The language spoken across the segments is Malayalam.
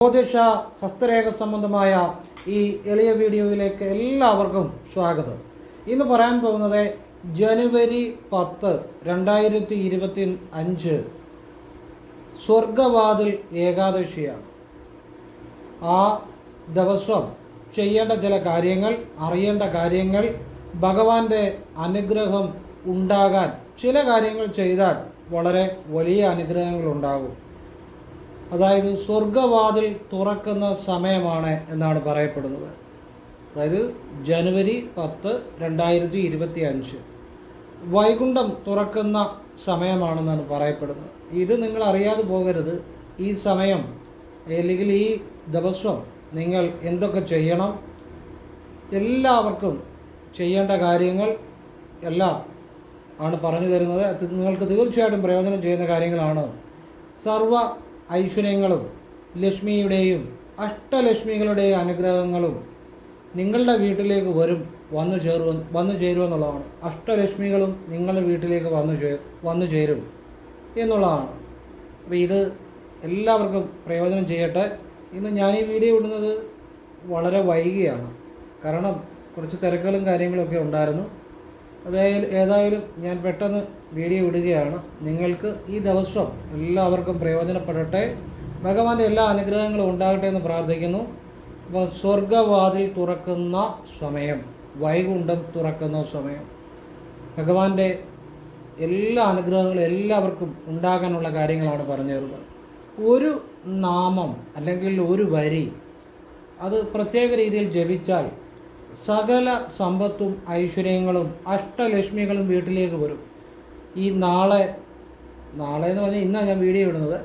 ജ്യോതിഷ ഹസ്തരേഖ സംബന്ധമായ ഈ എളിയ വീഡിയോയിലേക്ക് എല്ലാവർക്കും സ്വാഗതം. ഇന്ന് പറയാൻ പോകുന്നത് ജനുവരി പത്ത് രണ്ടായിരത്തി ഇരുപത്തി അഞ്ച് സ്വർഗവാതിൽ ഏകാദശിയാണ്. ആ ദിവസം ചെയ്യേണ്ട ചില കാര്യങ്ങൾ അറിയേണ്ട കാര്യങ്ങൾ ഭഗവാന്റെ അനുഗ്രഹം ഉണ്ടാകാൻ ചില കാര്യങ്ങൾ ചെയ്താൽ വളരെ വലിയ അനുഗ്രഹങ്ങൾ ഉണ്ടാകും അതായത് സ്വർഗവാതിൽ തുറക്കുന്ന സമയമാണ് എന്നാണ് പറയപ്പെടുന്നത്. അതായത് ജനുവരി പത്ത് രണ്ടായിരത്തി ഇരുപത്തി അഞ്ച് വൈകുണ്ഠം തുറക്കുന്ന സമയമാണെന്നാണ് പറയപ്പെടുന്നത്. ഇത് നിങ്ങൾ അറിയാതെ പോകരുത്. ഈ സമയം അല്ലെങ്കിൽ ഈ ദിവസം നിങ്ങൾ എന്തൊക്കെ ചെയ്യണം എല്ലാവർക്കും ചെയ്യേണ്ട കാര്യങ്ങൾ എല്ലാം ആണ് പറഞ്ഞു തരുന്നത്. നിങ്ങൾക്ക് തീർച്ചയായിട്ടും പ്രയോജനം ചെയ്യുന്ന കാര്യങ്ങളാണ്. സർവ ഐശ്വര്യങ്ങളും ലക്ഷ്മിയുടെയും അഷ്ടലക്ഷ്മികളുടെ അനുഗ്രഹങ്ങളും നിങ്ങളുടെ വീട്ടിലേക്ക് വരും വന്നു ചേരുവ വന്നു ചേരുമെന്നുള്ളതാണ് അഷ്ടലക്ഷ്മികളും നിങ്ങളുടെ വീട്ടിലേക്ക് വന്നു ചേ വന്നു ചേരും എന്നുള്ളതാണ്. അപ്പോൾ ഇത് എല്ലാവർക്കും പ്രയോജനം ചെയ്യട്ടെ. ഇന്ന് ഞാൻ ഈ വീഡിയോ ഇടുന്നത് വളരെ വൈകിയാണ്. കാരണം കുറച്ച് തിരക്കുകളും കാര്യങ്ങളൊക്കെ ഉണ്ടായിരുന്നു. ഏതായാലും ഞാൻ പെട്ടെന്ന് വീഡിയോ ഇടുകയാണ്. നിങ്ങൾക്ക് ഈ ദിവസം എല്ലാവർക്കും പ്രയോജനപ്പെടട്ടെ. ഭഗവാന്റെ എല്ലാ അനുഗ്രഹങ്ങളും ഉണ്ടാകട്ടെ എന്ന് പ്രാർത്ഥിക്കുന്നു. അപ്പോൾ സ്വർഗവാതിൽ തുറക്കുന്ന സമയം വൈകുണ്ഠം തുറക്കുന്ന സമയം. ഭഗവാന്റെ എല്ലാ അനുഗ്രഹങ്ങളും എല്ലാവർക്കും ഉണ്ടാകാനുള്ള കാര്യങ്ങളാണ് പറഞ്ഞു തരുന്നത്. ഒരു നാമം അല്ലെങ്കിൽ ഒരു വരി അത് പ്രത്യേക രീതിയിൽ ജപിച്ചാൽ സകല സമ്പത്തും ഐശ്വര്യങ്ങളും അഷ്ടലക്ഷ്മികളും വീട്ടിലേക്ക് വരും. ഈ നാളെ നാളെ എന്ന് പറഞ്ഞാൽ ഇന്നാണ് ഞാൻ വീഡിയോ ഇടുന്നത്.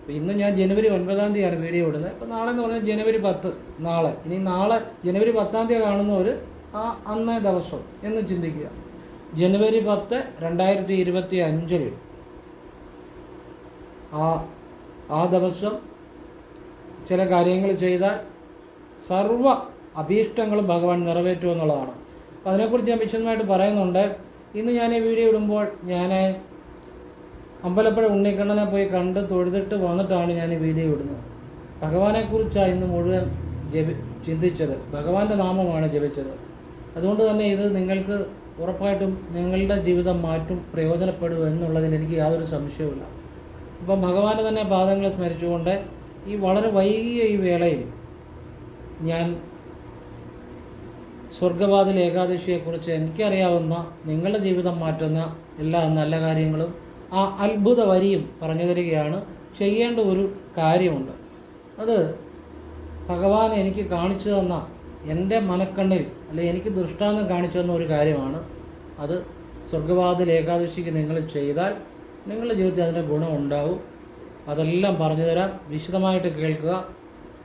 അപ്പോൾ ഇന്ന് ഞാൻ ജനുവരി ഒൻപതാം തീയതിയാണ് വീഡിയോ ഇടുന്നത്. അപ്പോൾ നാളെ എന്ന് പറഞ്ഞാൽ ജനുവരി പത്ത് നാളെ. ഇനി നാളെ ജനുവരി പത്താം തീയതി കാണുന്നവർ ആ അന്നേ ദിവസം എന്ന് ചിന്തിക്കുക. ജനുവരി പത്ത് രണ്ടായിരത്തി ഇരുപത്തി അഞ്ചിൽ ആ ആ ദിവസം ചില കാര്യങ്ങൾ ചെയ്താൽ സർവ അഭീഷ്ടങ്ങളും ഭഗവാൻ നിറവേറ്റുമെന്നുള്ളതാണ് അപ്പോൾ അതിനെക്കുറിച്ച് ഞാൻ വിശദമായിട്ട് പറയുന്നുണ്ട്. ഇന്ന് ഞാൻ ഈ വീഡിയോ ഇടുമ്പോൾ ഞാൻ അമ്പലപ്പുഴ ഉണ്ണിക്കണ്ണനെ പോയി കണ്ട് തൊഴുതിട്ട് വന്നിട്ടാണ് ഞാൻ ഈ വീഡിയോ ഇടുന്നത്. ഭഗവാനെക്കുറിച്ചാണ് ഇന്ന് മുഴുവൻ ജപി ചിന്തിച്ചത്. ഭഗവാന്റെ നാമമാണ് ജപിച്ചത്. അതുകൊണ്ട് തന്നെ ഇത് നിങ്ങൾക്ക് ഉറപ്പായിട്ടും നിങ്ങളുടെ ജീവിതം മാറ്റും പ്രയോജനപ്പെടും എന്നുള്ളതിൽ എനിക്ക് യാതൊരു സംശയവുമില്ല അപ്പം ഭഗവാനെ തന്നെ പാദങ്ങളെ സ്മരിച്ചുകൊണ്ട് ഈ വളരെ വൈകിയ ഈ വേളയിൽ ഞാൻ സ്വർഗവാതിൽ ഏകാദശിയെക്കുറിച്ച് എനിക്കറിയാവുന്ന നിങ്ങളുടെ ജീവിതം മാറ്റുന്ന എല്ലാ നല്ല കാര്യങ്ങളും ആ അത്ഭുത വരിയും പറഞ്ഞു തരികയാണ്. ചെയ്യേണ്ട ഒരു കാര്യമുണ്ട്. അത് ഭഗവാൻ എനിക്ക് കാണിച്ചു തന്ന എന്റെ മനക്കണ്ണിൽ അല്ലെ എനിക്ക് ദൃഷ്ടാന്തം കാണിച്ചു തന്ന ഒരു കാര്യമാണ്. അത് സ്വർഗവാതിൽ ഏകാദശിക്ക് നിങ്ങൾ ചെയ്താൽ നിങ്ങളുടെ ജീവിതത്തിൽ അതിന്റെ ഗുണമുണ്ടാവും അതെല്ലാം പറഞ്ഞു തരാം വിശദമായിട്ട് കേൾക്കുക.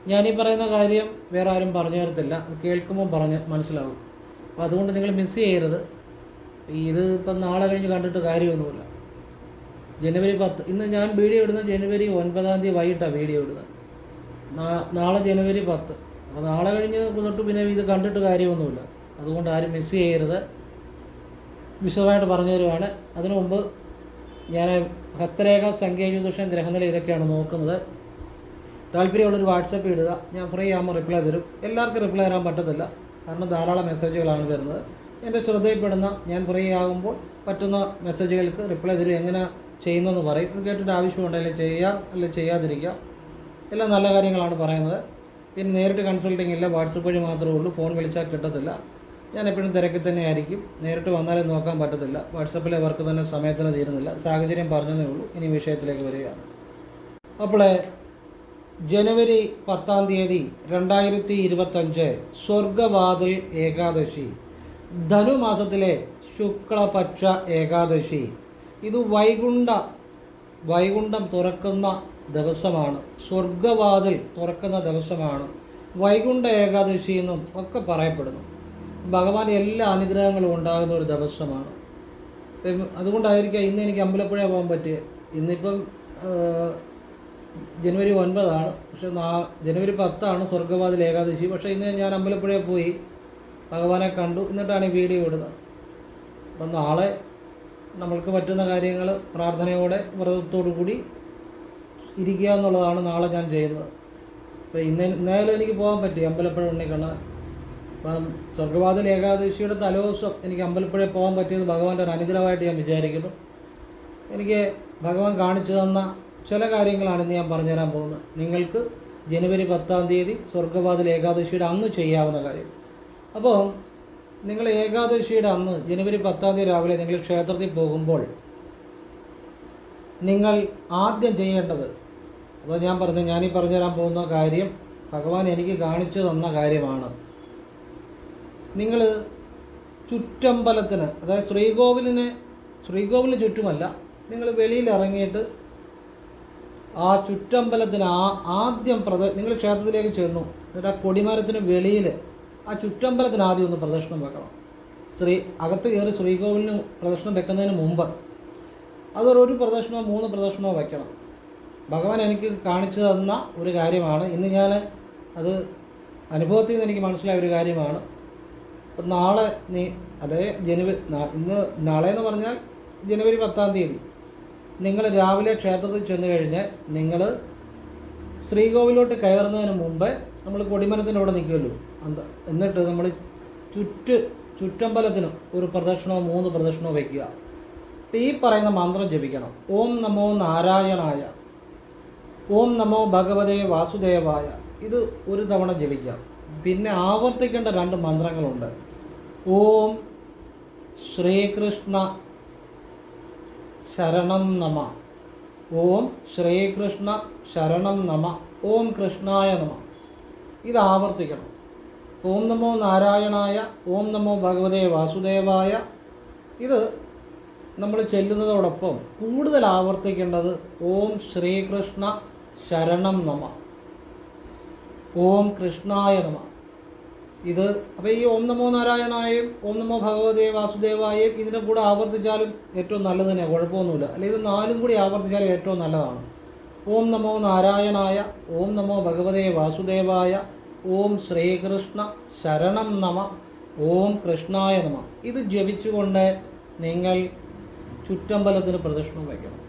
ഞാനീ പറയുന്ന കാര്യം വേറെ ആരും പറഞ്ഞു തരത്തില്ല. കേൾക്കുമ്പോൾ പറഞ്ഞ് മനസ്സിലാവും. അപ്പോൾ അതുകൊണ്ട് നിങ്ങൾ മിസ് ചെയ്യരുത്. ഇത് ഇപ്പം നാളെ കഴിഞ്ഞ് കണ്ടിട്ട് കാര്യമൊന്നുമില്ല. ജനുവരി പത്ത് ഇന്ന് ഞാൻ വീഡിയോ ഇടുന്നത് ജനുവരി ഒൻപതാം തീയതി വൈകിട്ടാണ് വീഡിയോ ഇടുന്നത്. നാളെ ജനുവരി പത്ത്. അപ്പോൾ നാളെ കഴിഞ്ഞ് തൊട്ട് പിന്നെ ഇത് കണ്ടിട്ട് കാര്യമൊന്നുമില്ല. അതുകൊണ്ട് ആരും മിസ് ചെയ്യരുത്. വിശദമായിട്ട് പറഞ്ഞു തരുവാണ്. അതിനു മുമ്പ് ഞാൻ ഹസ്തരേഖ സംഖ്യ ഗ്രഹനില ഇതൊക്കെയാണ് നോക്കുന്നത്. താല്പര്യമുള്ളൊരു വാട്സപ്പ് ഇടുക. ഞാൻ ഫ്രീ ആകുമ്പോൾ റിപ്ലൈ തരും. എല്ലാവർക്കും റിപ്ലൈ തരാൻ പറ്റത്തില്ല. കാരണം ധാരാളം മെസ്സേജുകളാണ് വരുന്നത്. എന്റെ ശ്രദ്ധയിൽപ്പെടുന്ന ഞാൻ ഫ്രീ ആകുമ്പോൾ പറ്റുന്ന മെസ്സേജുകൾക്ക് റിപ്ലൈ തരും. എങ്ങനെ ചെയ്യുന്നതെന്ന് പറയും. ഇത് കേട്ടിട്ട് ആവശ്യമുണ്ടെങ്കിൽ ചെയ്യാം അല്ലെങ്കിൽ ചെയ്യാതിരിക്കാം എല്ലാം നല്ല കാര്യങ്ങളാണ് പറയുന്നത്. പിന്നെ നേരിട്ട് കൺസൾട്ടിങ് ഇല്ല. വാട്സപ്പ് വഴി മാത്രമേ ഉള്ളൂ. ഫോൺ വിളിച്ചാൽ കിട്ടത്തില്ല. ഞാൻ എപ്പോഴും തിരക്കിൽ തന്നെ ആയിരിക്കും. നേരിട്ട് വന്നാലും നോക്കാൻ പറ്റത്തില്ല. വാട്സപ്പിലെ വർക്ക് തന്നെ സമയത്തിന് തീരുന്നില്ല. സാഹചര്യം പറഞ്ഞതേ ഉള്ളൂ. ഇനി വിഷയത്തിലേക്ക് വരികയാണ്. അപ്പോൾ ജനുവരി പത്താം തീയതി രണ്ടായിരത്തി ഇരുപത്തഞ്ച് സ്വർഗവാതിൽ ഏകാദശി. ധനുമാസത്തിലെ ശുക്ലപക്ഷ ഏകാദശി. ഇത് വൈകുണ്ഠ വൈകുണ്ഠം തുറക്കുന്ന ദിവസമാണ്. സ്വർഗവാതിൽ തുറക്കുന്ന ദിവസമാണ്. വൈകുണ്ഠ ഏകാദശി എന്നും ഒക്കെ പറയപ്പെടുന്നു. ഭഗവാൻ എല്ലാ അനുഗ്രഹങ്ങളും ഉണ്ടാകുന്ന ഒരു ദിവസമാണ്. അതുകൊണ്ടായിരിക്കാം ഇന്ന് എനിക്ക് അമ്പലപ്പുഴ പോകാൻ പറ്റിയത് ഇന്നിപ്പം ജനുവരി ഒൻപതാണ്. പക്ഷെ നാ ജനുവരി പത്താണ് സ്വർഗവാതിൽ ഏകാദശി. പക്ഷേ ഇന്ന് ഞാൻ അമ്പലപ്പുഴയിൽ പോയി ഭഗവാനെ കണ്ടു. എന്നിട്ടാണ് ഈ വീഡിയോ ഇടുന്നത്. അപ്പം നാളെ നമ്മൾക്ക് പറ്റുന്ന കാര്യങ്ങൾ പ്രാർത്ഥനയോടെ വ്രതത്തോടു കൂടി ഇരിക്കുക എന്നുള്ളതാണ് നാളെ ഞാൻ ചെയ്യുന്നത്. അപ്പോൾ ഇന്ന് ഇന്നേലും എനിക്ക് പോകാൻ പറ്റി അമ്പലപ്പുഴ ഉണ്ണിക്കണ്ണൻ അപ്പം സ്വർഗവാതിൽ ഏകാദശിയുടെ തലേദിവസം എനിക്ക് അമ്പലപ്പുഴയിൽ പോകാൻ പറ്റിയത് ഭഗവാന്റെ ഒരു അനുഗ്രഹമായിട്ട് ഞാൻ വിചാരിക്കുന്നു. എനിക്ക് ഭഗവാൻ കാണിച്ചു തന്ന ചില കാര്യങ്ങളാണ് ഇന്ന് ഞാൻ പറഞ്ഞുതരാൻ പോകുന്നത്. നിങ്ങൾക്ക് ജനുവരി പത്താം തീയതി സ്വർഗവാതിൽ ഏകാദശിയുടെ അന്ന് ചെയ്യാവുന്ന കാര്യം. അപ്പോൾ നിങ്ങൾ ഏകാദശിയുടെ അന്ന് ജനുവരി പത്താം തീയതി രാവിലെ നിങ്ങൾ ക്ഷേത്രത്തിൽ പോകുമ്പോൾ നിങ്ങൾ ആദ്യം ചെയ്യേണ്ടത് അപ്പോൾ ഞാൻ പറഞ്ഞു ഞാനീ പറഞ്ഞുതരാൻ പോകുന്ന കാര്യം ഭഗവാൻ എനിക്ക് കാണിച്ചു തന്ന കാര്യമാണ്. നിങ്ങൾ ചുറ്റമ്പലത്തിന് അതായത് ശ്രീകോവിലിന് ശ്രീകോവിലിന് ചുറ്റുമല്ല നിങ്ങൾ വെളിയിൽ ഇറങ്ങിയിട്ട് ആ ചുറ്റമ്പലത്തിന് ആ ആദ്യം പ്രദ നിങ്ങൾ ക്ഷേത്രത്തിലേക്ക് ചെന്നു. എന്നിട്ട് ആ കൊടിമരത്തിന് വെളിയിൽ ആ ചുറ്റമ്പലത്തിന് ആദ്യം ഒന്ന് പ്രദക്ഷിണം വെക്കണം. ശ്രീ അകത്ത് കയറി ശ്രീകോവിലിന് പ്രദക്ഷിണം വെക്കുന്നതിന് മുമ്പ് അതൊരു ഒരു പ്രദക്ഷിണമോ മൂന്ന് പ്രദക്ഷിണമോ വയ്ക്കണം ഭഗവാൻ എനിക്ക് കാണിച്ചു തന്ന ഒരു കാര്യമാണ്. ഇന്ന് ഞാൻ അത് അനുഭവത്തിൽ നിന്ന് എനിക്ക് മനസ്സിലായ ഒരു കാര്യമാണ്. അപ്പം നാളെ നീ അതേ ജനുവരി ഇന്ന് നാളെ എന്ന് പറഞ്ഞാൽ ജനുവരി പത്താം തീയതി. നിങ്ങൾ രാവിലെ ക്ഷേത്രത്തിൽ ചെന്ന് കഴിഞ്ഞ് നിങ്ങൾ ശ്രീകോവിലോട്ട് കയറുന്നതിന് മുമ്പേ നമ്മൾ കൊടിമരത്തിന്റെ അവിടെ നിൽക്കുമല്ലോ. അന്ത എന്നിട്ട് നമ്മൾ ചുറ്റ് ചുറ്റമ്പലത്തിന് ഒരു പ്രദക്ഷിണമോ മൂന്ന് പ്രദക്ഷിണമോ വയ്ക്കുക. അപ്പം ഈ പറയുന്ന മന്ത്രം ജപിക്കണം. ഓം നമോ നാരായണായ ഓം നമോ ഭഗവതേ വാസുദേവായ. ഇത് ഒരു തവണ ജപിക്കാം പിന്നെ ആവർത്തിക്കേണ്ട രണ്ട് മന്ത്രങ്ങളുണ്ട്. ഓം ശ്രീകൃഷ്ണ ശരണം നമ. ഓം ശ്രീകൃഷ്ണ ശരണം നമ. ഓം കൃഷ്ണായ നമ. ഇത് ആവർത്തിക്കണം. ഓം നമോ നാരായണായ ഓം നമോ ഭഗവതേ വാസുദേവായ. ഇത് നമ്മൾ ചെല്ലുന്നതോടൊപ്പം കൂടുതൽ ആവർത്തിക്കേണ്ടത് ഓം ശ്രീകൃഷ്ണ ശരണം നമ. ഓം കൃഷ്ണായ നമ. ഇത് അപ്പോൾ ഈ ഓം നമോ നാരായണായും ഓം നമോ ഭഗവതേ വാസുദേവായും ഇതിനെ കൂടെ ആവർത്തിച്ചാലും ഏറ്റവും നല്ലത് തന്നെയാണ് കുഴപ്പമൊന്നുമില്ല. അല്ലെങ്കിൽ ഇത് നാലും കൂടി ആവർത്തിച്ചാലും ഏറ്റവും നല്ലതാണ്. ഓം നമോ നാരായണായ ഓം നമോ ഭഗവതേ വാസുദേവായ ഓം ശ്രീകൃഷ്ണ ശരണം നമ ഓം കൃഷ്ണായ നമ. ഇത് ജപിച്ചുകൊണ്ട് നിങ്ങൾ ചുറ്റമ്പലത്തിന് പ്രദക്ഷിണം വയ്ക്കണം.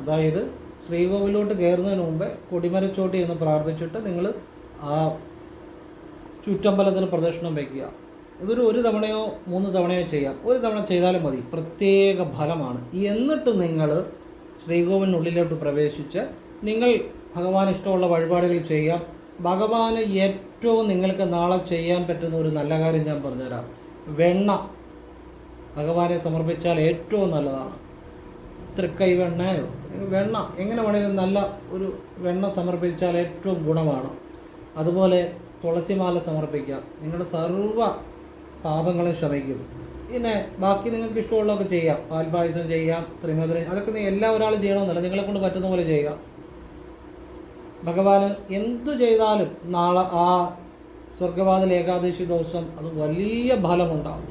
അതായത് ശ്രീകോവിലോട്ട് കയറുന്നതിന് മുമ്പ് കൊടിമരച്ചോട്ടി എന്ന് പ്രാർത്ഥിച്ചിട്ട് നിങ്ങൾ ആ ചുറ്റമ്പലത്തിന് പ്രദക്ഷിണം വയ്ക്കുക. ഇതൊരു ഒരു തവണയോ മൂന്ന് തവണയോ ചെയ്യാം. ഒരു തവണ ചെയ്താലും മതി. പ്രത്യേക ഫലമാണ്. എന്നിട്ട് നിങ്ങൾ ശ്രീകോവിനുള്ളിലോട്ട് പ്രവേശിച്ച് നിങ്ങൾ ഭഗവാൻ ഇഷ്ടമുള്ള വഴിപാടുകൾ ചെയ്യാം. ഭഗവാന് ഏറ്റവും നിങ്ങൾക്ക് നാളെ ചെയ്യാൻ പറ്റുന്ന ഒരു നല്ല കാര്യം ഞാൻ പറഞ്ഞുതരാം. വെണ്ണ. ഭഗവാനെ സമർപ്പിച്ചാൽ ഏറ്റവും നല്ലതാണ്. തൃക്കൈ വെണ്ണയോ? വെണ്ണ. എങ്ങനെ വേണമെങ്കിലും നല്ല ഒരു വെണ്ണ സമർപ്പിച്ചാൽ ഏറ്റവും ഗുണമാണ്. അതുപോലെ തുളസിമാല സമർപ്പിക്കാം. നിങ്ങളുടെ സർവ പാപങ്ങളെ ശമിക്കും പിന്നെ ബാക്കി നിങ്ങൾക്ക് ഇഷ്ടമുള്ളതൊക്കെ ചെയ്യാം. പാൽപായസം ചെയ്യാം ത്രിമധുരം അതൊക്കെ എല്ലാ ഒരാളും ചെയ്യണമെന്നല്ല. നിങ്ങളെ കൊണ്ട് പറ്റുന്ന പോലെ ചെയ്യുക. ഭഗവാന് എന്തു ചെയ്താലും നാളെ ആ സ്വർഗവാദൽ ഏകാദശി ദിവസം അത് വലിയ ഫലമുണ്ടാകും.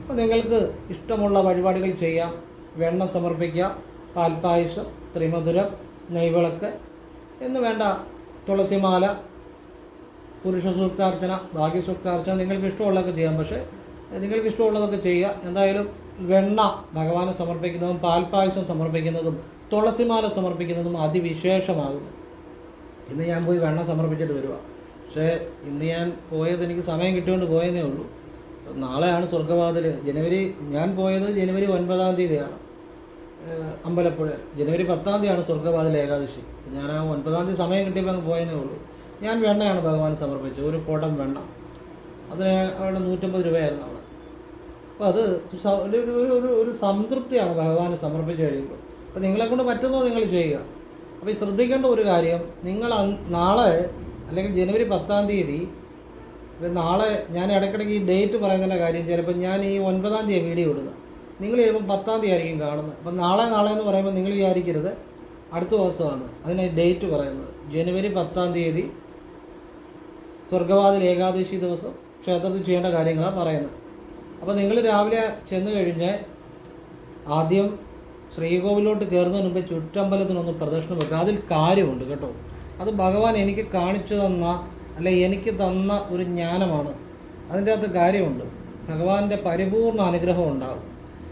അപ്പോൾ നിങ്ങൾക്ക് ഇഷ്ടമുള്ള വഴിപാടുകൾ ചെയ്യാം. വെണ്ണ സമർപ്പിക്കാം പാൽപായസം ത്രിമധുരം നെയ്വിളക്ക് എന്ന് വേണ്ട തുളസിമാല പുരുഷ സൂക്താർച്ചന ഭാഗ്യ സൂക്താർച്ചന നിങ്ങൾക്ക് ഇഷ്ടമുള്ളതൊക്കെ ചെയ്യാം. പക്ഷേ നിങ്ങൾക്ക് ഇഷ്ടമുള്ളതൊക്കെ ചെയ്യുക. എന്തായാലും വെണ്ണ ഭഗവാനെ സമർപ്പിക്കുന്നതും പാൽപ്പായസം സമർപ്പിക്കുന്നതും തുളസിമാല സമർപ്പിക്കുന്നതും അതിവിശേഷമാകുന്നു. ഇന്ന് ഞാൻ പോയി വെണ്ണ സമർപ്പിച്ചിട്ട് വരിക പക്ഷേ ഇന്ന് ഞാൻ പോയത് എനിക്ക് സമയം കിട്ടിയോണ്ട് പോയതേ ഉള്ളൂ. നാളെയാണ് സ്വർഗവാതിൽ ജനുവരി ഞാൻ പോയത് ജനുവരി ഒൻപതാം തീയതിയാണ്. അമ്പലപ്പുഴ ജനുവരി പത്താം തീയതിയാണ് സ്വർഗവാതിൽ ഏകാദശി. ഞാൻ ആ ഒൻപതാം തീയതി സമയം കിട്ടിയപ്പോൾ അങ്ങ് പോയതേ ഉള്ളൂ. ഞാൻ വെണ്ണയാണ് ഭഗവാൻ സമർപ്പിച്ചത്. ഒരു കുടം വെണ്ണ. അതിന് അവിടെ നൂറ്റമ്പത് രൂപയായിരുന്നു അവിടെ. അപ്പോൾ അത് ഒരു ഒരു ഒരു സംതൃപ്തിയാണ് ഭഗവാന് സമർപ്പിച്ച് കഴിയുമ്പോൾ. അപ്പോൾ നിങ്ങളെ കൊണ്ട് പറ്റുന്നത് നിങ്ങൾ ചെയ്യുക. അപ്പോൾ ഈ ശ്രദ്ധിക്കേണ്ട ഒരു കാര്യം നിങ്ങൾ നാളെ അല്ലെങ്കിൽ ജനുവരി പത്താം തീയതി നാളെ ഞാൻ ഇടയ്ക്കിടയ്ക്ക് ഈ ഡേറ്റ് പറയുന്നതിന്റെ കാര്യം ചിലപ്പോൾ ഞാൻ ഈ ഒൻപതാം തീയതി വീഡിയോ ഇടുന്നത് നിങ്ങൾ ചിലപ്പോൾ പത്താം തീയതി ആയിരിക്കും കാണുന്നത്. അപ്പം നാളെ നാളെ എന്ന് പറയുമ്പോൾ നിങ്ങൾ വിചാരിക്കരുത്. അടുത്ത ദിവസമാണ് അതിന് ഡേറ്റ് പറയുന്നത്. ജനുവരി പത്താം തീയതി സ്വർഗവാതിൽ ഏകാദശി ദിവസം ക്ഷേത്രത്തിൽ ചെയ്യേണ്ട കാര്യങ്ങളാണ് പറയുന്നത്. അപ്പോൾ നിങ്ങൾ രാവിലെ ചെന്ന് കഴിഞ്ഞ് ആദ്യം ശ്രീകോവിലോട്ട് കയറുന്നതിന് മുമ്പ് ചുറ്റമ്പലത്തിനൊന്ന് പ്രദക്ഷിണം വെക്കുക. അതിൽ കാര്യമുണ്ട് കേട്ടോ. അത് ഭഗവാൻ എനിക്ക് കാണിച്ചു തന്ന അല്ലെ എനിക്ക് തന്ന ഒരു ജ്ഞാനമാണ്. അതിന്റെ അകത്ത് കാര്യമുണ്ട്. ഭഗവാന്റെ പരിപൂർണ അനുഗ്രഹം ഉണ്ടാകും.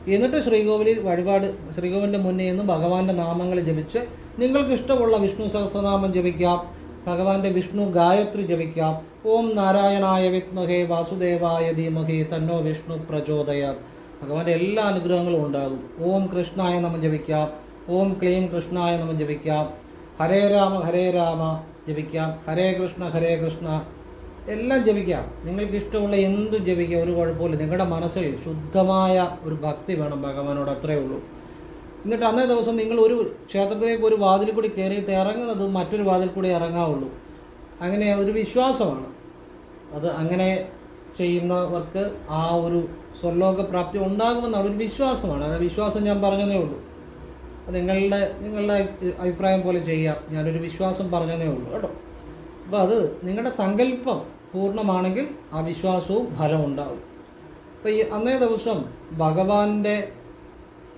എന്നിട്ട് ശ്രീകോവിലിൽ വഴിപാട് ശ്രീകോവിലിന്റെ മുന്നേ നിന്ന് ഭഗവാന്റെ നാമങ്ങൾ ജപിച്ച് നിങ്ങൾക്ക് ഇഷ്ടമുള്ള വിഷ്ണു സഹസ്രനാമം ജപിക്കാം. ഭഗവാന്റെ വിഷ്ണു ഗായത്രി ജപിക്കാം. ഓം നാരായണായ വിത്മഹേ വാസുദേവായ ധീമഹേ തന്നോ വിഷ്ണു പ്രചോദയാത്. ഭഗവാന്റെ എല്ലാ അനുഗ്രഹങ്ങളും ഉണ്ടാകും. ഓം കൃഷ്ണായ നമ ജപിക്കാം. ഓം ക്ലീം കൃഷ്ണായ നമ ജപിക്കാം. ഹരേ രാമ ഹരേ രാമ ജപിക്കാം. ഹരേ കൃഷ്ണ ഹരേ കൃഷ്ണ എല്ലാം ജപിക്കാം. നിങ്ങൾക്ക് ഇഷ്ടമുള്ള എന്തും ജപിക്കാം. ഒരു കുഴപ്പമില്ല നിങ്ങളുടെ മനസ്സിൽ ശുദ്ധമായ ഒരു ഭക്തി വേണം ഭഗവാനോട്. അത്രയേ ഉള്ളൂ. എന്നിട്ട് അന്നേ ദിവസം നിങ്ങൾ ഒരു ക്ഷേത്രത്തിലേക്ക് ഒരു വാതിൽ കൂടി കയറിയിട്ട് ഇറങ്ങുന്നത് മറ്റൊരു വാതിൽ കൂടി ഇറങ്ങാവുള്ളൂ. അങ്ങനെ ഒരു വിശ്വാസമാണ്. അത് അങ്ങനെ ചെയ്യുന്നവർക്ക് ആ ഒരു സ്വർലോക പ്രാപ്തി ഉണ്ടാകുമെന്നാണ് ഒരു വിശ്വാസമാണ്. ആ വിശ്വാസം ഞാൻ പറഞ്ഞതേ ഉള്ളൂ. അത് നിങ്ങളുടെ നിങ്ങളുടെ അഭി- അഭിപ്രായം പോലെ ചെയ്യാം. ഞാനൊരു വിശ്വാസം പറഞ്ഞതേ ഉള്ളൂ കേട്ടോ. അപ്പോൾ അത് നിങ്ങളുടെ സങ്കല്പം പൂർണമാണെങ്കിൽ ആ വിശ്വാസവും ഫലമുണ്ടാവും അപ്പോൾ ഈ അന്നേ ദിവസം ഭഗവാന്റെ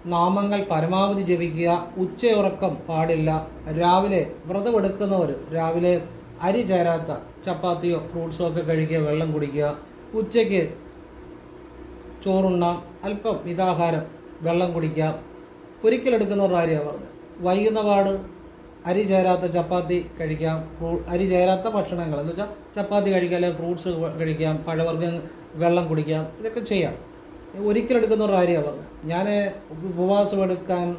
നാമങ്ങൾ പരമാവധി ജപിക്കുക. ഉച്ചയുറക്കം പാടില്ല. രാവിലെ വ്രതമെടുക്കുന്നവർ രാവിലെ അരി ചേരാത്ത ചപ്പാത്തിയോ ഫ്രൂട്ട്സോ ഒക്കെ കഴിക്കുക വെള്ളം കുടിക്കുക. ഉച്ചയ്ക്ക് ചോറുണ്ണാം. അല്പം ഇതാഹാരം വെള്ളം കുടിക്കാം. ഒരിക്കലെടുക്കുന്നവരുടെ കാര്യമാണ് പറഞ്ഞത് വൈകുന്ന പാട് അരി ചേരാത്ത ചപ്പാത്തി കഴിക്കാം. ഫ്രൂ- അരി ചേരാത്ത ഭക്ഷണങ്ങൾ. എന്ന് വെച്ചാൽ ചപ്പാത്തി കഴിക്കാം അല്ലെങ്കിൽ ഫ്രൂട്ട്സ് കഴിക്കാം പഴവർഗം വെള്ളം കുടിക്കാം. ഇതൊക്കെ ചെയ്യാം. ഒരിക്കലെടുക്കുന്നവരുടെ കാര്യമാണ്. പറഞ്ഞത് ഞാൻ ഉപവാസം എടുക്കാൻ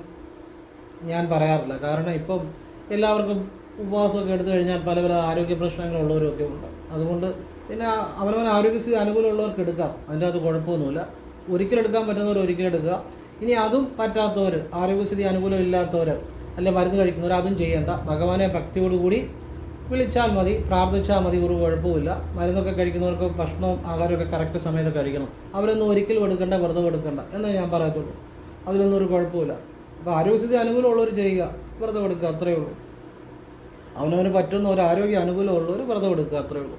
ഞാൻ പറയാറില്ല. കാരണം ഇപ്പം എല്ലാവർക്കും ഉപവാസമൊക്കെ എടുത്തു കഴിഞ്ഞാൽ പല പല ആരോഗ്യ പ്രശ്നങ്ങളുള്ളവരൊക്കെ ഉണ്ട്. അതുകൊണ്ട് പിന്നെ അവനവൻ ആരോഗ്യസ്ഥിതി അനുകൂലമുള്ളവർക്ക് എടുക്കാം. അതിന്റെ അത് കുഴപ്പമൊന്നുമില്ല. ഒരിക്കലെടുക്കാൻ പറ്റുന്നവർ ഒരിക്കലെടുക്കുക. ഇനി അതും പറ്റാത്തവർ ആരോഗ്യസ്ഥിതി അനുകൂലമില്ലാത്തവർ അല്ലെ മരുന്ന് കഴിക്കുന്നവർ അതും ചെയ്യേണ്ട. ഭഗവാനെ ഭക്തിയോടുകൂടി വിളിച്ചാൽ മതി പ്രാർത്ഥിച്ചാൽ മതി ഒരു കുഴപ്പമില്ല മരുന്നൊക്കെ കഴിക്കുന്നവർക്ക് ഭക്ഷണവും ആഹാരമൊക്കെ കറക്റ്റ് സമയത്ത് കഴിക്കണം. അവരൊന്നും ഒരിക്കലും എടുക്കേണ്ട വെറുതെ എടുക്കണ്ട എന്നേ ഞാൻ പറയത്തുള്ളൂ. അതിലൊന്നും ഒരു കുഴപ്പമില്ല അപ്പോൾ ആരോഗ്യസ്ഥിതി അനുകൂലമുള്ളവർ ചെയ്യുക വെറുതെ എടുക്കുക അത്രയേ ഉള്ളൂ. അവനവന് പറ്റുന്ന ഒരു ആരോഗ്യ അനുകൂലമുള്ളവർ വ്രതം എടുക്കുക അത്രയേ ഉള്ളൂ.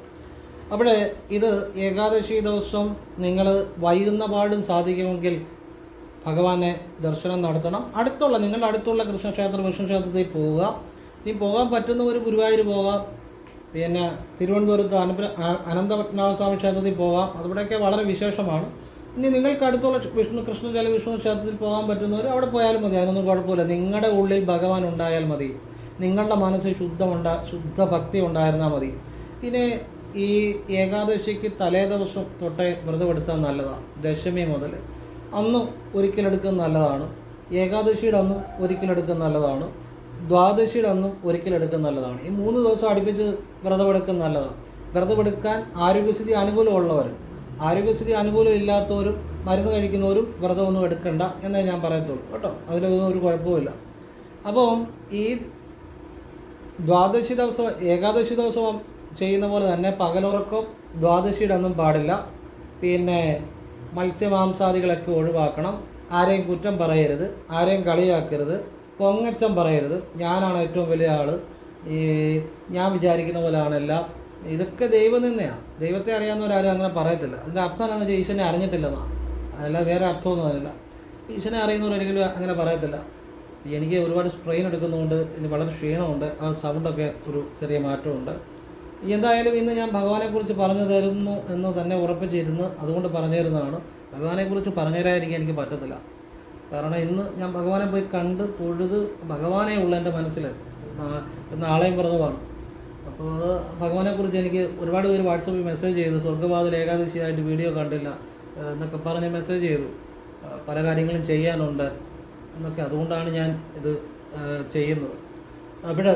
അവിടെ ഇത് ഏകാദശി ദിവസം നിങ്ങൾ വൈകുന്ന പാടും സാധിക്കുമെങ്കിൽ ഭഗവാനെ ദർശനം നടത്തണം. അടുത്തുള്ള നിങ്ങളുടെ അടുത്തുള്ള കൃഷ്ണക്ഷേത്രം കൃഷ്ണക്ഷേത്രത്തിൽ പോവുക. ഇനി പോകാൻ ഒരു ഗുരുവായൂർ പോകാം പിന്നെ തിരുവനന്തപുരത്ത് അനപ അനന്തപത്മനാഭ സ്വാമി ക്ഷേത്രത്തിൽ പോകാം അതിവിടെയൊക്കെ വളരെ വിശേഷമാണ്. ഇനി നിങ്ങൾക്ക് അടുത്തുള്ള വിഷ്ണു കൃഷ്ണചല വിഷ്ണു ക്ഷേത്രത്തിൽ പോകാൻ പറ്റുന്നവർ അവിടെ പോയാലും മതി. അതിനൊന്നും കുഴപ്പമില്ല. നിങ്ങളുടെ ഉള്ളിൽ ഭഗവാൻ ഉണ്ടായാൽ മതി. നിങ്ങളുടെ മനസ്സിൽ ശുദ്ധമുണ്ട ശുദ്ധ ഭക്തി ഉണ്ടായിരുന്നാൽ മതി. പിന്നെ ഈ ഏകാദശിക്ക് തലേ ദിവസം തൊട്ടേ വ്രതമെടുത്താൽ നല്ലതാണ്. ദശമി മുതൽ അന്ന് ഒരിക്കലെടുക്കുന്നത് നല്ലതാണ്. ഏകാദശിയുടെ അന്ന് ഒരിക്കലെടുക്കുന്നത് നല്ലതാണ്. ദ്വാദശിയുടെ അന്നും എടുക്കുന്ന നല്ലതാണ്. ഈ മൂന്ന് ദിവസം അടുപ്പിച്ച് വ്രതമെടുക്കുന്നത് നല്ലതാണ്. വ്രതമെടുക്കാൻ ആരോഗ്യസ്ഥിതി അനുകൂലമുള്ളവർ ആരോഗ്യസ്ഥിതി അനുകൂലം ഇല്ലാത്തവരും മരുന്ന് കഴിക്കുന്നവരും വ്രതമൊന്നും എടുക്കണ്ട എന്നേ ഞാൻ പറയത്തുള്ളൂ. കേട്ടോ? അതിലൊന്നും ഒരു കുഴപ്പമില്ല അപ്പം ഈ ദ്വാദശി ദിവസം ഏകാദശി ദിവസം ചെയ്യുന്ന പോലെ തന്നെ പകലുറക്കം ദ്വാദശിയുടെ ഒന്നും പാടില്ല. പിന്നെ മത്സ്യമാംസാദികളൊക്കെ ഒഴിവാക്കണം. ആരെയും കുറ്റം പറയരുത്. ആരെയും കളിയാക്കരുത്. പൊങ്ങച്ചം പറയരുത്. ഞാനാണ് ഏറ്റവും വലിയ ആൾ ഈ ഞാൻ വിചാരിക്കുന്ന പോലെയാണെല്ല ഇതൊക്കെ ദൈവം നിന്നെയാണ് ദൈവത്തെ അറിയാവുന്നവരാരും അങ്ങനെ പറയത്തില്ല. അതിന്റെ അർത്ഥം എന്താണെന്ന് വെച്ചാൽ ഈശ്വരനെ അറിഞ്ഞിട്ടില്ലെന്നാണ് അതല്ല വേറെ അർത്ഥമൊന്നും അതില്ല ഈശ്വരനെ അറിയുന്നവർ ഒരിക്കലും അങ്ങനെ പറയത്തില്ല. എനിക്ക് ഒരുപാട് സ്ട്രെയിൻ എടുക്കുന്നതുകൊണ്ട് എനിക്ക് വളരെ ക്ഷീണമുണ്ട്. ആ സൗണ്ടൊക്കെ ഒരു ചെറിയ മാറ്റമുണ്ട്. എന്തായാലും ഇന്ന് ഞാൻ ഭഗവാനെക്കുറിച്ച് പറഞ്ഞു തരുന്നു എന്ന് തന്നെ ഉറപ്പിച്ചിരുന്ന്. അതുകൊണ്ട് പറഞ്ഞു തരുന്നതാണ് ഭഗവാനെക്കുറിച്ച് പറഞ്ഞു തരാതിരിക്കാൻ എനിക്ക് പറ്റത്തില്ല. കാരണം ഇന്ന് ഞാൻ ഭഗവാനെ പോയി കണ്ട് തൊഴുത് ഭഗവാനെ ഉള്ള എന്റെ മനസ്സിൽ. നാളെയും വ്രതമാണ് അപ്പോൾ അത് ഭഗവാനെക്കുറിച്ച് എനിക്ക് ഒരുപാട് പേര് വാട്സപ്പിൽ മെസ്സേജ് ചെയ്തു. സ്വർഗവാതിൽ ഏകാദശിയായിട്ട് വീഡിയോ കണ്ടില്ല എന്നൊക്കെ പറഞ്ഞ് മെസ്സേജ് ചെയ്തു. പല കാര്യങ്ങളും ചെയ്യാനുണ്ട് എന്നൊക്കെ അതുകൊണ്ടാണ് ഞാൻ ഇത് ചെയ്യുന്നത്. അവിടെ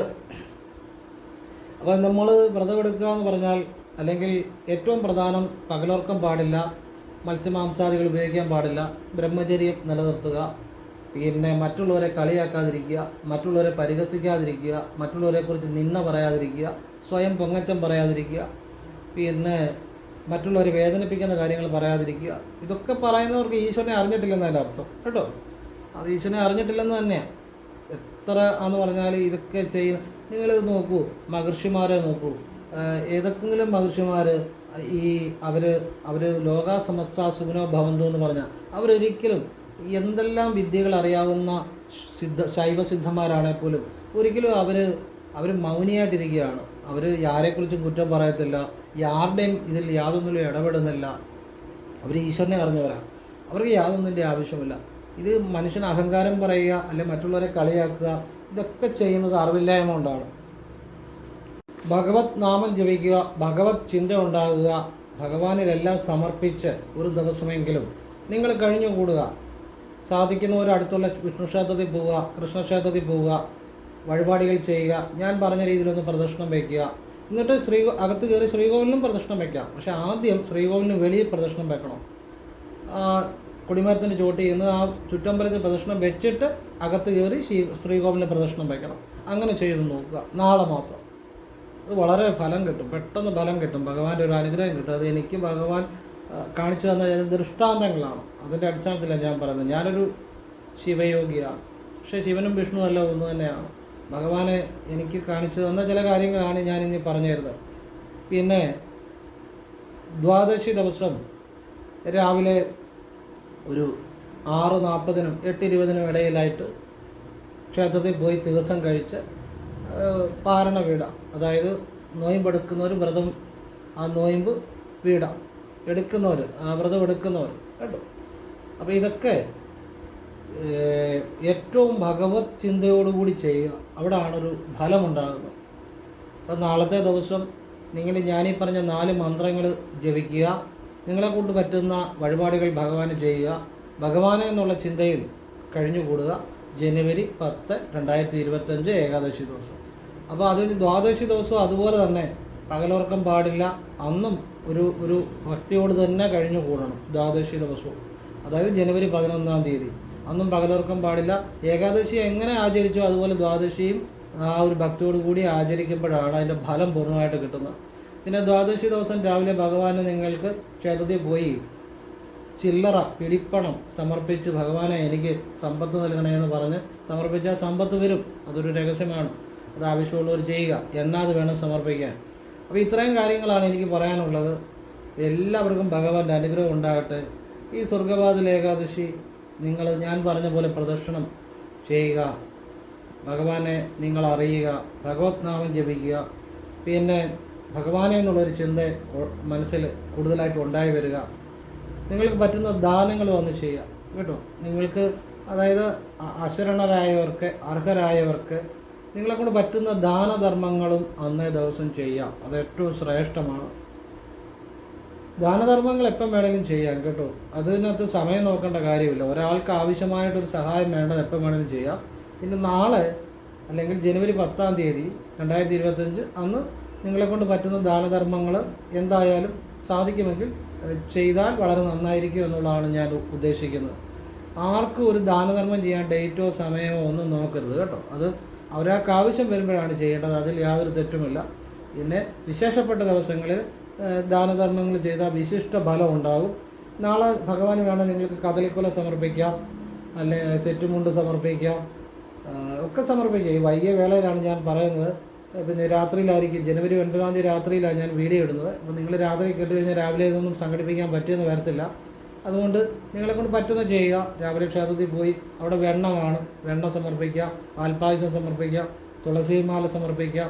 അപ്പോൾ നമ്മൾ വ്രതമെടുക്കുക എന്ന് പറഞ്ഞാൽ അല്ലെങ്കിൽ ഏറ്റവും പ്രധാനം പകലോർക്കം പാടില്ല മത്സ്യമാംസാദികൾ ഉപയോഗിക്കാൻ പാടില്ല. ബ്രഹ്മചര്യം നിലനിർത്തുക. പിന്നെ മറ്റുള്ളവരെ കളിയാക്കാതിരിക്കുക മറ്റുള്ളവരെ പരിഹസിക്കാതിരിക്കുക മറ്റുള്ളവരെ കുറിച്ച് നിന്ന പറയാതിരിക്കുക സ്വയം പൊങ്ങച്ചം പറയാതിരിക്കുക പിന്നെ മറ്റുള്ളവരെ വേദനിപ്പിക്കുന്ന കാര്യങ്ങൾ പറയാതിരിക്കുക. ഇതൊക്കെ പറയുന്നവർക്ക് ഈശ്വരനെ അറിഞ്ഞിട്ടില്ലെന്നതിന്റെ അർത്ഥം. കേട്ടോ? അത് ഈശ്വരനെ അറിഞ്ഞിട്ടില്ലെന്ന് തന്നെയാണ് എത്ര എന്ന് പറഞ്ഞാൽ ഇതൊക്കെ ചെയ്യുന്ന നിങ്ങളിത് നോക്കൂ. മഹർഷിമാരെ നോക്കൂ. ഏതെങ്കിലും മഹർഷിമാർ ഈ അവർ അവർ ലോക സമസ്ത സുഖനോ ഭവന്തു എന്ന് പറഞ്ഞാൽ അവരൊരിക്കലും എന്തെല്ലാം വിദ്യകൾ അറിയാവുന്ന സിദ്ധ ശൈവസിദ്ധന്മാരാണെങ്കിൽ പോലും ഒരിക്കലും അവർ അവർ മൗനിയായിട്ടിരിക്കുകയാണ്. അവർ ആരെക്കുറിച്ചും കുറ്റം പറയത്തില്ല യാരുടെയും ഇതിൽ യാതൊന്നിലും ഇടപെടുന്നില്ല. അവർ ഈശ്വരനെ അറിഞ്ഞവരാണ് അവർക്ക് യാതൊന്നിന്റെ ആവശ്യമില്ല ഇത് മനുഷ്യന് അഹങ്കാരം പറയുക അല്ലെങ്കിൽ മറ്റുള്ളവരെ കളിയാക്കുക ഇതൊക്കെ ചെയ്യുന്നത് അറിവില്ലായ്മ കൊണ്ടാണ്. ഭഗവത് നാമം ജപിക്കുക ഭഗവത് ചിന്ത ഉണ്ടാകുക ഭഗവാനിലെല്ലാം സമർപ്പിച്ച് ഒരു ദിവസമെങ്കിലും നിങ്ങൾ കഴിഞ്ഞുകൂടുക. സാധിക്കുന്നവർ അടുത്തുള്ള വിഷ്ണു ക്ഷേത്രത്തിൽ പോവുക കൃഷ്ണക്ഷേത്രത്തിൽ പോവുക വഴിപാടുകൾ ചെയ്യുക ഞാൻ പറഞ്ഞ രീതിയിലൊന്ന് പ്രദർശനം വയ്ക്കുക. എന്നിട്ട് ശ്രീ അകത്ത് കയറി ശ്രീകോവിലിനും പ്രദർശനം വയ്ക്കാം. പക്ഷെ ആദ്യം ശ്രീകോവിലിന് വെളിയിൽ പ്രദർശനം വെക്കണം. കുടിമരത്തിന്റെ ചോട്ടിൽ നിന്ന് ആ ചുറ്റമ്പലത്തിൽ പ്രദർശനം വെച്ചിട്ട് അകത്ത് കയറി ശ്രീ ശ്രീകോവിലിന് പ്രദർശനം വയ്ക്കണം. അങ്ങനെ ചെയ്ത് നോക്കുക. നാളെ മാത്രം. അത് വളരെ ഫലം കിട്ടും. പെട്ടെന്ന് ഫലം കിട്ടും. ഭഗവാന്റെ ഒരു അനുഗ്രഹം കിട്ടും. അത് എനിക്ക് ഭഗവാൻ കാണിച്ചു തന്ന ദൃഷ്ടാന്തങ്ങളാണ്. അതിന്റെ അടിസ്ഥാനത്തിലാണ് ഞാൻ പറയുന്നത്. ഞാനൊരു ശിവയോഗിയാണ്. പക്ഷേ ശിവനും വിഷ്ണു അല്ല ഒന്ന് തന്നെയാണ്. ഭഗവാനെ എനിക്ക് കാണിച്ചു തന്ന ചില കാര്യങ്ങളാണ് ഞാൻ ഇനി പറഞ്ഞു തരുന്നത്. പിന്നെ ദ്വാദശി ദിവസം രാവിലെ ഒരു ആറ് നാൽപ്പതിനും എട്ട് ഇരുപതിനും ഇടയിലായിട്ട് ക്ഷേത്രത്തിൽ പോയി തീർത്ഥം കഴിച്ച് പാരണ വീട. അതായത് നോയമ്പെടുക്കുന്നവർ വ്രതം ആ നോയമ്പ് വീട. എടുക്കുന്നവർ ആ വ്രതം എടുക്കുന്നവർ കേട്ടോ? അപ്പോൾ ഇതൊക്കെ ഏറ്റവും ഭഗവത് ചിന്തയോടുകൂടി ചെയ്യുക. അവിടെയാണ് ഒരു ഫലമുണ്ടാകുന്നത്. അപ്പോൾ നാളത്തെ ദിവസം നിങ്ങൾ ഞാനീ പറഞ്ഞ നാല് മന്ത്രങ്ങൾ ജപിക്കുക. നിങ്ങളെ കൊണ്ട് പറ്റുന്ന വഴിപാടുകൾ ഭഗവാന് ചെയ്യുക. ഭഗവാനെ എന്നുള്ള ചിന്തയിൽ കഴിഞ്ഞുകൂടുക. ജനുവരി പത്ത് രണ്ടായിരത്തി ഇരുപത്തഞ്ച് ഏകാദശി ദിവസം. അപ്പോൾ അത് ദ്വാദശി ദിവസവും അതുപോലെ തന്നെ പകലുറക്കം പാടില്ല. അന്നും ഒരു ഒരു ഭക്തിയോട് തന്നെ കഴിഞ്ഞു കൂടണം ദ്വാദശി ദിവസവും. അതായത് ജനുവരി പതിനൊന്നാം തീയതി. അന്നും പകലുറക്കം പാടില്ല. ഏകാദശി എങ്ങനെ ആചരിച്ചോ അതുപോലെ ദ്വാദശിയും ആ ഒരു ഭക്തിയോട് കൂടി ആചരിക്കുമ്പോഴാണ് അതിന്റെ ഫലം പൂർണമായിട്ട് കിട്ടുന്നത്. പിന്നെ ദ്വാദശി ദിവസം രാവിലെ ഭഗവാന് നിങ്ങൾക്ക് ക്ഷേത്രത്തിൽ പോയി ചില്ലറ പിടിപ്പണം സമർപ്പിച്ച് ഭഗവാനെ എനിക്ക് സമ്പത്ത് നൽകണേ എന്ന് പറഞ്ഞ് സമർപ്പിച്ചാൽ സമ്പത്ത് വരും. അതൊരു രഹസ്യമാണ്. അത് ആവശ്യമുള്ളവർ ചെയ്യുക. എന്നാത് വേണം സമർപ്പിക്കാൻ. അപ്പോൾ ഇത്രയും കാര്യങ്ങളാണ് എനിക്ക് പറയാനുള്ളത്. എല്ലാവർക്കും ഭഗവാന്റെ അനുഗ്രഹം ഉണ്ടാകട്ടെ. ഈ സ്വർഗവാതിൽ ഏകാദശി നിങ്ങൾ ഞാൻ പറഞ്ഞ പോലെ പ്രദർശനം ചെയ്യുക. ഭഗവാനെ നിങ്ങൾ അറിയുക. ഭഗവത് നാമം ജപിക്കുക. പിന്നെ ഭഗവാനെ എന്നുള്ളൊരു ചിന്ത മനസ്സിൽ കൂടുതലായിട്ട് ഉണ്ടായി വരിക. നിങ്ങൾക്ക് പറ്റുന്ന ദാനങ്ങൾ വന്ന് ചെയ്യുക. കേട്ടോ? നിങ്ങൾക്ക് അതായത് അശരണരായവർക്ക് അർഹരായവർക്ക് നിങ്ങളെ കൊണ്ട് പറ്റുന്ന ദാനധർമ്മങ്ങളും അന്നേ ദിവസം ചെയ്യാം. അത് ഏറ്റവും ശ്രേഷ്ഠമാണ്. ദാനധർമ്മങ്ങൾ എപ്പം വേണമെങ്കിലും ചെയ്യാം കേട്ടോ. അതിനകത്ത് സമയം നോക്കേണ്ട കാര്യമില്ല. ഒരാൾക്ക് ആവശ്യമായിട്ടൊരു സഹായം വേണ്ടത് എപ്പം വേണമെങ്കിലും ചെയ്യാം. പിന്നെ നാളെ അല്ലെങ്കിൽ ജനുവരി പത്താം തീയതി രണ്ടായിരത്തി ഇരുപത്തഞ്ച് അന്ന് നിങ്ങളെ കൊണ്ട് പറ്റുന്ന ദാനധർമ്മങ്ങൾ എന്തായാലും സാധിക്കുമെങ്കിൽ ചെയ്താൽ വളരെ നന്നായിരിക്കും എന്നുള്ളതാണ് ഞാൻ ഉദ്ദേശിക്കുന്നത്. ആർക്കും ഒരു ദാനധർമ്മം ചെയ്യാൻ ഡേറ്റോ സമയമോ ഒന്നും നോക്കരുത് കേട്ടോ. അത് ഒരാൾക്ക് ആവശ്യം വരുമ്പോഴാണ് ചെയ്യേണ്ടത്. അതിൽ യാതൊരു തെറ്റുമില്ല. പിന്നെ വിശേഷപ്പെട്ട ദിവസങ്ങളിൽ ദാനധർമ്മങ്ങൾ ചെയ്താൽ വിശിഷ്ട ഫലം ഉണ്ടാകും. നാളെ ഭഗവാൻ വേണം നിങ്ങൾക്ക് കഥലിക്കുല സമർപ്പിക്കാം അല്ലെ സെറ്റുമുണ്ട് സമർപ്പിക്കാം ഒക്കെ സമർപ്പിക്കാം. ഈ വൈകിയ വേളയിലാണ് ഞാൻ പറയുന്നത്. പിന്നെ രാത്രിയിലായിരിക്കും. ജനുവരി ഒൻപതാം തീയതി രാത്രിയിലാണ് ഞാൻ വീഡിയോ ഇടുന്നത്. അപ്പോൾ നിങ്ങൾ രാത്രി കേട്ട് കഴിഞ്ഞാൽ രാവിലെ ഇതൊന്നും സംഘടിപ്പിക്കാൻ പറ്റിയെന്ന് വരത്തില്ല. അതുകൊണ്ട് നിങ്ങളെ കൊണ്ട് പറ്റുന്ന ചെയ്യുക. രാവിലെ ക്ഷേത്രത്തിൽ പോയി അവിടെ വെണ്ണ കാണും. വെണ്ണ സമർപ്പിക്കുക പാൽപ്പായസം സമർപ്പിക്കുക തുളസിമാല സമർപ്പിക്കുക.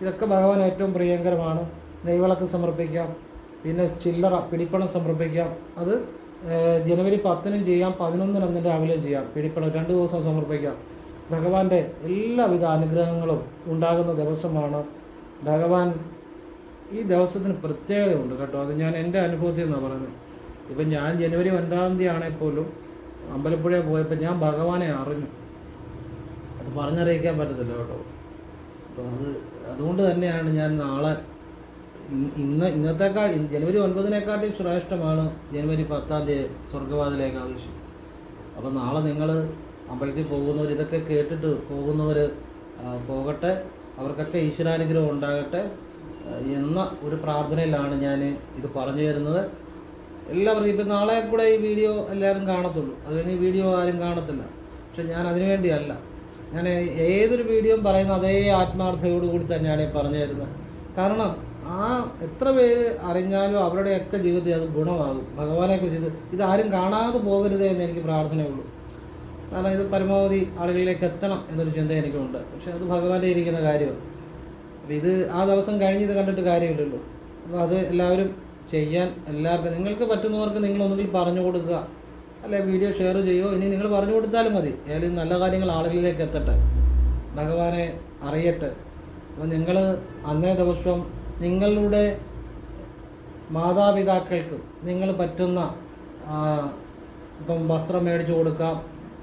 ഇതൊക്കെ ഭഗവാൻ ഏറ്റവും പ്രിയങ്കരമാണ്. നെയ്വിളക്ക് സമർപ്പിക്കാം പിന്നെ ചില്ലറ പിടിപ്പണം സമർപ്പിക്കാം അത് ജനുവരി പത്തിനും ചെയ്യാം പതിനൊന്നിനും അന്ന് രാവിലെയും ചെയ്യാം. പിടിപ്പണം രണ്ട് ദിവസം സമർപ്പിക്കാം ഭഗവാന്റെ എല്ലാവിധ അനുഗ്രഹങ്ങളും ഉണ്ടാകുന്ന ദിവസമാണ്. ഭഗവാൻ ഈ ദിവസത്തിന് പ്രത്യേകതയുണ്ട് കേട്ടോ. അത് ഞാൻ എന്റെ അനുഭവത്തിൽ നിന്നാണ് പറയുന്നത്. ഇപ്പം ഞാൻ ജനുവരി ഒൻപതാം തീയതി ആണെങ്കിൽ പോലും അമ്പലപ്പുഴ പോയപ്പോൾ ഞാൻ ഭഗവാനെ അറിഞ്ഞു. അത് പറഞ്ഞറിയിക്കാൻ പറ്റത്തില്ല കേട്ടോ. അപ്പോൾ അത് അതുകൊണ്ട് തന്നെയാണ് ഞാൻ നാളെ ഇന്ന് ഇന്നത്തെക്കാൾ ഇന്ന് ജനുവരി ഒൻപതിനെക്കാട്ടിൽ ശ്രേഷ്ഠമാണ് ജനുവരി പത്താം തീയതി സ്വർഗവാതിൽ ഏകാദശി. അപ്പോൾ നാളെ നിങ്ങൾ അമ്പലത്തിൽ പോകുന്നവർ ഇതൊക്കെ കേട്ടിട്ട് പോകുന്നവർ പോകട്ടെ. അവർക്കൊക്കെ ഈശ്വരാനുഗ്രഹം ഉണ്ടാകട്ടെ. എന്ന ഒരു പ്രാർത്ഥനയിലാണ് ഞാൻ ഇത് പറഞ്ഞു തരുന്നത്. എല്ലാവർക്കും ഇപ്പം നാളെ കൂടെ ഈ വീഡിയോ എല്ലാവരും കാണത്തുള്ളൂ. അത് കഴിഞ്ഞ് ഈ വീഡിയോ ആരും കാണത്തില്ല. പക്ഷെ ഞാൻ അതിനു വേണ്ടിയല്ല. ഞാൻ ഏതൊരു വീഡിയോയും പറയുന്ന അതേ ആത്മാർത്ഥതയോടു കൂടി തന്നെയാണ് ഈ പറഞ്ഞു തരുന്നത്. കാരണം ആ എത്ര പേര് അറിഞ്ഞാലും അവരുടെയൊക്കെ ജീവിതത്തിൽ അത് ഗുണമാകും. ഭഗവാനെ കുറിച്ച് ഇത് ഇതാരും കാണാതെ പോകരുതേ എന്ന് എനിക്ക് പ്രാർത്ഥനയുള്ളൂ. കാരണം ഇത് പരമാവധി ആളുകളിലേക്ക് എത്തണം എന്നൊരു ചിന്ത എനിക്കുണ്ട്. പക്ഷെ അത് ഭഗവാന്റെ ഇരിക്കുന്ന കാര്യമാണ്. അപ്പോൾ ഇത് ആ ദിവസം കഴിഞ്ഞ് ഇത് കണ്ടിട്ട് കാര്യമില്ലല്ലോ. അപ്പോൾ അത് എല്ലാവരും ചെയ്യാൻ എല്ലാവർക്കും നിങ്ങൾക്ക് പറ്റുന്നവർക്ക് നിങ്ങൾ ഒന്നുകിൽ പറഞ്ഞു കൊടുക്കുക. അല്ലെ വീഡിയോ ഷെയർ ചെയ്യുമോ ഇനി നിങ്ങൾ പറഞ്ഞു കൊടുത്താലും മതി. ഏതായാലും നല്ല കാര്യങ്ങൾ ആളുകളിലേക്ക് എത്തട്ടെ. ഭഗവാനെ അറിയട്ടെ. അപ്പോൾ നിങ്ങൾ അന്നേ ദിവസം നിങ്ങളുടെ മാതാപിതാക്കൾക്ക് നിങ്ങൾ പറ്റുന്ന ഇപ്പം വസ്ത്രം മേടിച്ചു കൊടുക്കാം.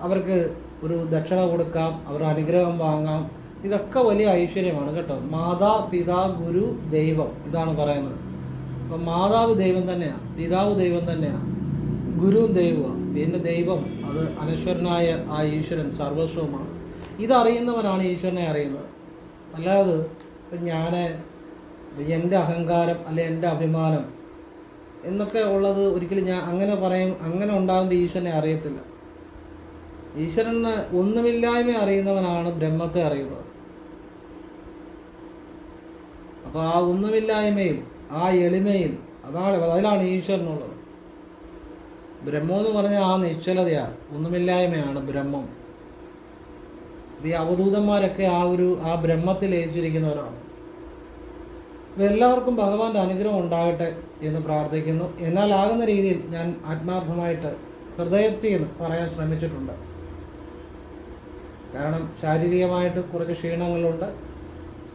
അവർക്ക് ഒരു ദക്ഷിണ കൊടുക്കാം. അവരുടെ അനുഗ്രഹം വാങ്ങാം. ഇതൊക്കെ വലിയ ഐശ്വര്യമാണ് കേട്ടോ. മാതാ പിതാ ഗുരു ദൈവം ഇതാണ് പറയുന്നത്. അപ്പം മാതാവ് ദൈവം തന്നെയാണ് പിതാവ് ദൈവം തന്നെയാണ് ഗുരുവും ദൈവമാണ് പിന്നെ ദൈവം അത് അനശ്വരനായ ആ ഈശ്വരൻ സർവസ്വമാണ് ഇതറിയുന്നവനാണ് ഈശ്വരനെ അറിയുന്നത്. അല്ലാതെ ഇപ്പം ഞാൻ എന്റെ അഹങ്കാരം അല്ലെ എന്റെ അഭിമാനം എന്നൊക്കെ ഉള്ളത് ഒരിക്കലും ഞാൻ അങ്ങനെ പറയും അങ്ങനെ ഉണ്ടാകുമ്പോൾ ഈശ്വരനെ അറിയത്തില്ല. ഈശ്വരന് ഒന്നുമില്ലായ്മ അറിയുന്നവനാണ് ബ്രഹ്മത്തെ അറിയുന്നത്. അപ്പോൾ ആ ഒന്നുമില്ലായ്മയിൽ ആ എളിമയിൽ അതാണ് അതിലാണ് ഈശ്വരനുള്ളത്. ബ്രഹ്മം എന്ന് പറഞ്ഞാൽ ആ നിശ്ചലതയാണ് ഒന്നുമില്ലായ്മയാണ് ബ്രഹ്മം. ഈ അവധൂതന്മാരൊക്കെ ആ ഒരു ആ ബ്രഹ്മത്തിൽ ഏച്ചിരിക്കുന്നവരാണ് എല്ലാവർക്കും ഭഗവാന്റെ അനുഗ്രഹം ഉണ്ടാകട്ടെ എന്ന് പ്രാർത്ഥിക്കുന്നു. എന്നാൽ ആകുന്ന രീതിയിൽ ഞാൻ ആത്മാർത്ഥമായിട്ട് ഹൃദയത്തിൽ നിന്ന് പറയാൻ ശ്രമിച്ചിട്ടുണ്ട്. കാരണം ശാരീരികമായിട്ട് കുറച്ച് ക്ഷീണങ്ങളുണ്ട്.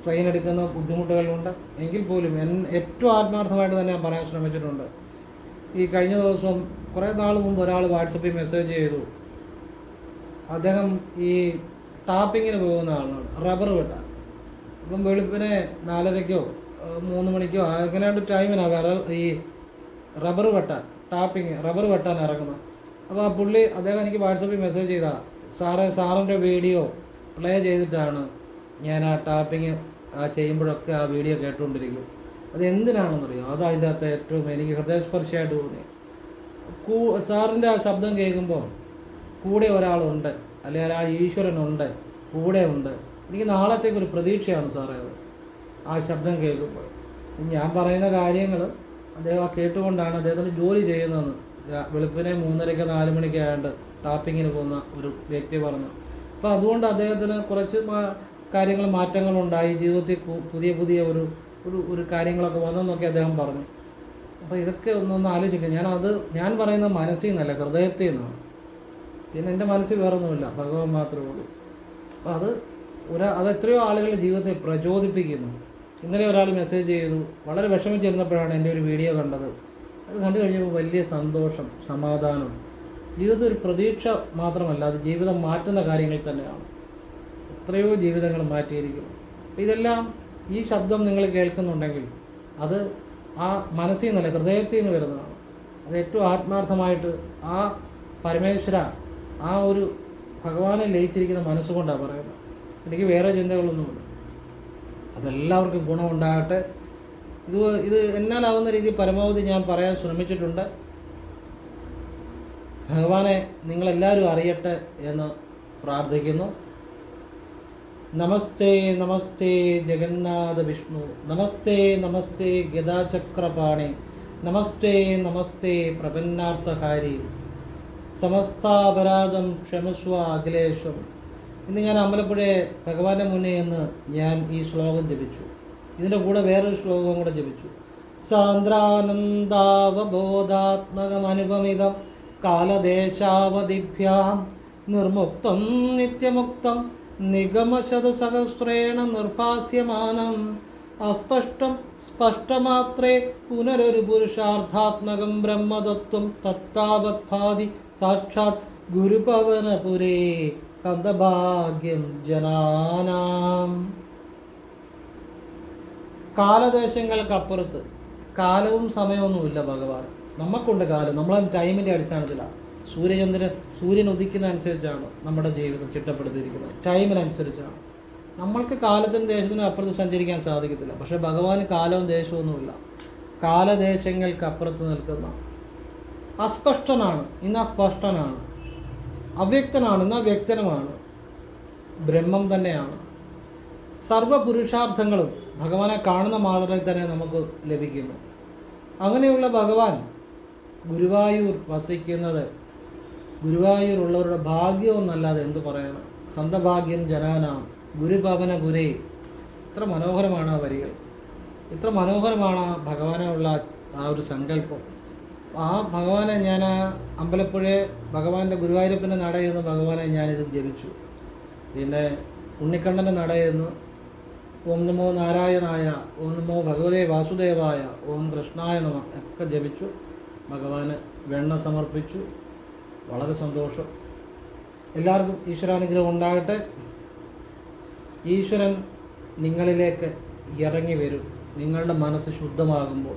സ്ട്രെയിൻ എടുക്കുന്ന ബുദ്ധിമുട്ടുകളുണ്ട് എങ്കിൽ പോലും എൻ ഏറ്റവും ആത്മാർത്ഥമായിട്ട് തന്നെ ഞാൻ പറയാൻ ശ്രമിച്ചിട്ടുണ്ട്. ഈ കഴിഞ്ഞ ദിവസം കുറേ നാൾ മുമ്പ് ഒരാൾ വാട്സപ്പിൽ മെസ്സേജ് ചെയ്തു. അദ്ദേഹം ഈ ടാപ്പിങ്ങിന് പോകുന്ന ആളാണ്. റബ്ബർ വെട്ടാൻ. അപ്പം വെളുപ്പിനെ നാലരയ്ക്കോ മൂന്ന് മണിക്കോ അങ്ങനെയാണ്ട് ടൈമിനാണ് വേറെ ഈ റബ്ബർ വെട്ടാൻ ടാപ്പിങ് റബ്ബർ വെട്ടാൻ ഇറങ്ങുന്നത് അപ്പോൾ ആ പുള്ളി അദ്ദേഹം എനിക്ക് വാട്സപ്പിൽ മെസ്സേജ് ചെയ്താൽ സാറേ സാറിന്റെ വീഡിയോ പ്ലേ ചെയ്തിട്ടാണ് ഞാൻ ആ ടാപ്പിങ് ആ ചെയ്യുമ്പോഴൊക്കെ ആ വീഡിയോ കേട്ടുകൊണ്ടിരിക്കും. അത് എന്തിനാണെന്നറിയോ അത് അതിന്റെ അകത്ത് ഏറ്റവും എനിക്ക് ഹൃദയസ്പർശിയായിട്ട് തോന്നി കൂ സാറിന്റെ ആ ശബ്ദം കേൾക്കുമ്പോൾ കൂടെ ഒരാളുണ്ട് അല്ലെങ്കിൽ ആ ഈശ്വരനുണ്ട് കൂടെ ഉണ്ട്. എനിക്ക് നാളത്തേക്ക് ഒരു പ്രതീക്ഷയാണ് സാറേ അത് ആ ശബ്ദം കേൾക്കുമ്പോൾ. ഞാൻ പറയുന്ന കാര്യങ്ങൾ അദ്ദേഹം ആ കേട്ടുകൊണ്ടാണ് അദ്ദേഹത്തിന് ജോലി ചെയ്യുന്നതെന്ന്. വെളുപ്പിനെ മൂന്നരയ്ക്ക് നാല് മണിക്ക് ആയതുകൊണ്ട് ടാപ്പിങ്ങിന് പോകുന്ന ഒരു വ്യക്തി പറഞ്ഞു. അപ്പോൾ അതുകൊണ്ട് അദ്ദേഹത്തിന് കുറച്ച് കാര്യങ്ങൾ മാറ്റങ്ങളുണ്ടായി ജീവിതത്തിൽ പുതിയ പുതിയ ഒരു ഒരു ഒരു കാര്യങ്ങളൊക്കെ വന്നെന്നൊക്കെ അദ്ദേഹം പറഞ്ഞു. അപ്പോൾ ഇതൊക്കെ ഒന്നൊന്ന് ആലോചിക്കുക ഞാൻ അത് ഞാൻ പറയുന്നത് മനസ്സിൽ നിന്നല്ല ഹൃദയത്തിൽ നിന്നാണ്. പിന്നെ എന്റെ മനസ്സിൽ വേറൊന്നുമില്ല ഭഗവാൻ മാത്രമേ ഉള്ളൂ. അപ്പോൾ അത് ഒരാ അത് എത്രയോ ആളുകളുടെ ജീവിതത്തെ പ്രചോദിപ്പിക്കുന്നു. ഇന്നലെ ഒരാൾ മെസ്സേജ് ചെയ്തു വളരെ വിഷമിച്ചിരുന്നപ്പോഴാണ് എന്റെ ഒരു വീഡിയോ കണ്ടത്. അത് കണ്ടു കഴിഞ്ഞപ്പോൾ വലിയ സന്തോഷം സമാധാനം. ജീവിതത്തിൽ ഒരു പ്രതീക്ഷ മാത്രമല്ല അത് ജീവിതം മാറ്റുന്ന കാര്യങ്ങൾ തന്നെയാണ്. എത്രയോ ജീവിതങ്ങൾ മാറ്റിയിരിക്കും ഇതെല്ലാം ഈ ശബ്ദം നിങ്ങൾ കേൾക്കുന്നുണ്ടെങ്കിൽ അത് ആ മനസ്സിൽ നിന്നല്ല ഹൃദയത്തിൽ നിന്ന് വരുന്നതാണ്. അത് ഏറ്റവും ആത്മാർത്ഥമായിട്ട് ആ പരമേശ്വര ആ ഒരു ഭഗവാനെ ലയിച്ചിരിക്കുന്ന മനസ്സുകൊണ്ടാണ് പറയുന്നത്. എനിക്ക് വേറെ ചിന്തകളൊന്നുമില്ല. അതെല്ലാവർക്കും ഗുണമുണ്ടാകട്ടെ. ഇത് ഇത് എന്നാലാവുന്ന രീതിയിൽ പരമാവധി ഞാൻ പറയാൻ ശ്രമിച്ചിട്ടുണ്ട്. ഭഗവാനെ നിങ്ങളെല്ലാവരും അറിയട്ടെ എന്ന് പ്രാർത്ഥിക്കുന്നു. നമസ്തേ നമസ്തേ ജഗന്നാഥ വിഷ്ണു. നമസ്തേ നമസ്തേ ഗദാചക്രപാണി. നമസ്തേ നമസ്തേ പ്രപന്നാർത്ഥഹാരി. സമസ്താപരാധം ക്ഷമസ്വ അഖിലേശ്വം ഇന്ന് ഞാൻ അമ്പലപ്പുഴ ഭഗവാന്റെ മുന്നേ എന്ന് ഞാൻ ഈ ശ്ലോകം ജപിച്ചു. ഇതിന്റെ കൂടെ വേറൊരു ശ്ലോകം കൂടെ ജപിച്ചു. സാന്ദ്രാനന്ദാവബോധാത്മകമനുപമിതം കാലദേശാവധിഭ്യാം നിർമുക്തം നിത്യമുക്തം നിഗമശതസഹസ്രേണ നിർഭാസ്യമാനം. അസ്പഷ്ടം സ്പഷ്ടമാത്രേ പുനരൊരു പുരുഷാർത്ഥാത്മകം ബ്രഹ്മതത്വം തത്താവത്ഭാതി സാക്ഷാത് ഗുരുപവനപുരേ കന്ദഭാഗ്യം ജനാനാം. കാലദേശങ്ങൾക്കപ്പുറത്ത് കാലവും സമയമൊന്നുമില്ല ഭഗവാൻ. നമുക്കുണ്ട് കാലം. നമ്മളെ ടൈമിന്റെ അടിസ്ഥാനത്തിലാണ് സൂര്യചന്ദ്രൻ സൂര്യൻ ഉദിക്കുന്ന അനുസരിച്ചാണ് നമ്മുടെ ജീവിതം ചിട്ടപ്പെടുത്തിയിരിക്കുന്നത്. ടൈമിനനുസരിച്ചാണ്. നമ്മൾക്ക് കാലത്തിനും ദേശത്തിനും അപ്പുറത്ത് സഞ്ചരിക്കാൻ സാധിക്കത്തില്ല. പക്ഷേ ഭഗവാന് കാലവും ദേശവുമൊന്നുമില്ല. കാലദേശങ്ങൾക്ക് അപ്പുറത്ത് നിൽക്കുന്ന അസ്പഷ്ടനാണ്. ഇന്ന് അസ്പഷ്ടനാണ്. അവ്യക്തനാണ്. ഇന്ന് അവ്യക്തനുമാണ്. ബ്രഹ്മം തന്നെയാണ്. സർവപുരുഷാർത്ഥങ്ങളും ഭഗവാനെ കാണുന്ന മാതൃകയിൽ തന്നെ നമുക്ക് ലഭിക്കുന്നു. അങ്ങനെയുള്ള ഭഗവാൻ ഗുരുവായൂർ വസിക്കുന്നത് ഗുരുവായൂരുള്ളവരുടെ ഭാഗ്യമെന്നല്ലാതെ എന്തു പറയണം? സന്തഭാഗ്യം ജനാനാം. ഗുരുഭവനപുരേ ഇത്ര മനോഹരമാണ് ആ വരികൾ. ഇത്ര മനോഹരമാണ് ഭഗവാനുള്ള ആ ഒരു സങ്കല്പം. ആ ഭഗവാനെ ഞാൻ അമ്പലപ്പുഴ ഭഗവാന്റെ ഗുരുവായൂരപ്പന്റെ നടയെന്ന് ഭഗവാനെ ഞാനിത് ജപിച്ചു. പിന്നെ ഉണ്ണിക്കണ്ണന്റെ നടയെന്ന് ഓം നമോ നാരായണായ ഓം നമോ ഭഗവതേ വാസുദേവായ ഓം കൃഷ്ണായ നമ ഒക്കെ ജപിച്ചു. ഭഗവാന് വെണ്ണ സമർപ്പിച്ചു. വളരെ സന്തോഷം. എല്ലാവർക്കും ഈശ്വരാനുഗ്രഹം ഉണ്ടാകട്ടെ. ഈശ്വരൻ നിങ്ങളിലേക്ക് ഇറങ്ങി വരും. നിങ്ങളുടെ മനസ്സ് ശുദ്ധമാകുമ്പോൾ.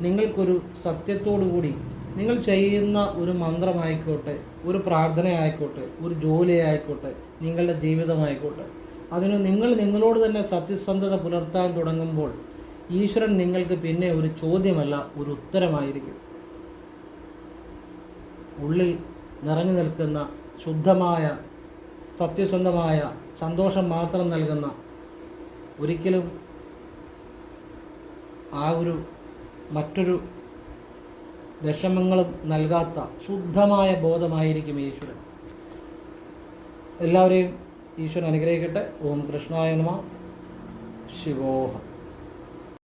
നിങ്ങൾക്കൊരു സത്യത്തോടു കൂടി നിങ്ങൾ ചെയ്യുന്ന ഒരു മന്ത്രമായിക്കോട്ടെ ഒരു പ്രാർത്ഥനയായിക്കോട്ടെ ഒരു ജോലി ആയിക്കോട്ടെ നിങ്ങളുടെ ജീവിതമായിക്കോട്ടെ. അതിന് നിങ്ങൾ നിങ്ങളോട് തന്നെ സത്യസന്ധത പുലർത്താൻ തുടങ്ങുമ്പോൾ ഈശ്വരൻ നിങ്ങൾക്ക് പിന്നെ ഒരു ചോദ്യമല്ല ഒരു ഉത്തരമായിരിക്കും. ഉള്ളിൽ നിറഞ്ഞു നിൽക്കുന്ന ശുദ്ധമായ സത്യസന്ധമായ സന്തോഷം മാത്രം നൽകുന്ന ഒരിക്കലും ആ ഒരു മറ്റൊരു വിഷമങ്ങളും നൽകാത്ത ശുദ്ധമായ ബോധമായിരിക്കും ഈശ്വരൻ. എല്ലാവരെയും ഈശ്വരൻ അനുഗ്രഹിക്കട്ടെ. ഓം കൃഷ്ണായ നമ. ശിവോഹം.